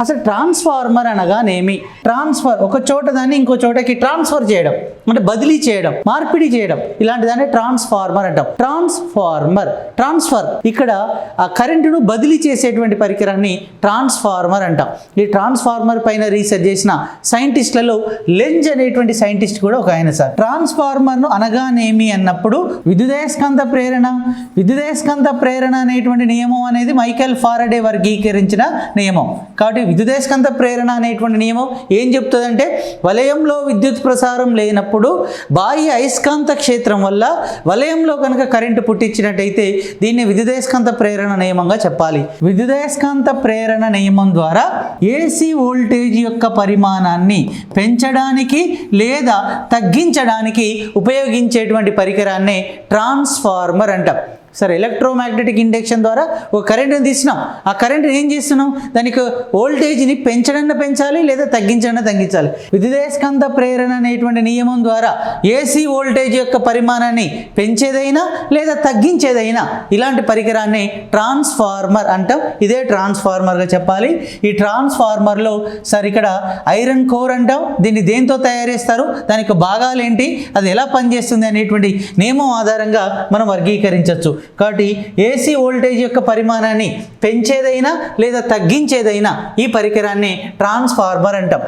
అసలు ట్రాన్స్ఫార్మర్ అనగానేమి? ట్రాన్స్ఫర్ ఒక చోట దాన్ని ఇంకో చోటకి ట్రాన్స్ఫర్ చేయడం. అంటే బదిలీ చేయడం మార్పిడి చేయడం. ఇలాంటి దాన్ని ట్రాన్స్ఫార్మర్ అంటాం. Transformer transfer. ఇక్కడ ఆ కరెంటును బదిలీ చేసేటువంటి పరికరాన్ని ట్రాన్స్ఫార్మర్ అంటాం. ఈ ట్రాన్స్ఫార్మర్ పైన రీసెర్చ్ చేసిన సైంటిస్టులలో లెంజ్ అనేటువంటి సైంటిస్ట్ కూడా ఒక ఆయన సార్. ట్రాన్స్ఫార్మర్ను అనగానేమి అన్నప్పుడు విద్యుదయస్కాంత ప్రేరణ విద్యుదయస్కాంత ప్రేరణ అనేటువంటి నియమం అనేది మైకేల్ ఫారడే వర్గీకరించిన నియమం. కాబట్టి విద్యుదయస్కాంత ప్రేరణ అనేటువంటి నియమం ఏం చెప్తుందంటే వలయంలో విద్యుత్ ప్రసారం లేనప్పుడు బాహ్య అయస్కాంత క్షేత్రం వల్ల వలయంలో కనుక కరెంటు పుట్టించినట్టయితే దీన్ని విద్యుదయస్కాంత ప్రేరణ నియమంగా చెప్పాలి. విద్యుదయస్కాంత ప్రేరణ నియమం ద్వారా ఏసీ వోల్టేజ్ యొక్క పరిమాణాన్ని పెంచడానికి లేదా తగ్గించడానికి ఉపయోగించేటువంటి పరికరాన్నే ట్రాన్స్ఫార్మర్ అంటాం. సరే ఎలక్ట్రోమాగ్నెటిక్ ఇండక్షన్ ద్వారా ఒక కరెంట్ని తీసినాం. ఆ కరెంట్ని ఏం చేస్తున్నాం? దానికి వోల్టేజ్ని పెంచడన్న పెంచాలి లేదా తగ్గించడన్న తగ్గించాలి. విద్యుదయస్కాంత ప్రేరణ అనేటువంటి నియమం ద్వారా ఏసీ వోల్టేజ్ యొక్క పరిమాణాన్ని పెంచేదైనా లేదా తగ్గించేదైనా ఇలాంటి పరికరాన్ని ట్రాన్స్ఫార్మర్ అంటాం. ఇదే ట్రాన్స్ఫార్మర్గా చెప్పాలి. ఈ ట్రాన్స్ఫార్మర్లో సార్ ఇక్కడ ఐరన్ కోర్ అంటాం. దీన్ని దేంతో తయారు చేస్తారు? దానికి భాగాలు ఏంటి? అది ఎలా పనిచేస్తుంది అనేటువంటి నియమం ఆధారంగా మనం వర్గీకరించవచ్చు కాబట్టి ఏసీ వోల్టేజ్ యొక్క పరిమాణాన్ని పెంచేదైనా లేదా తగ్గించేదైనా ఈ పరికరాన్ని ట్రాన్స్ఫార్మర్ అంటాం.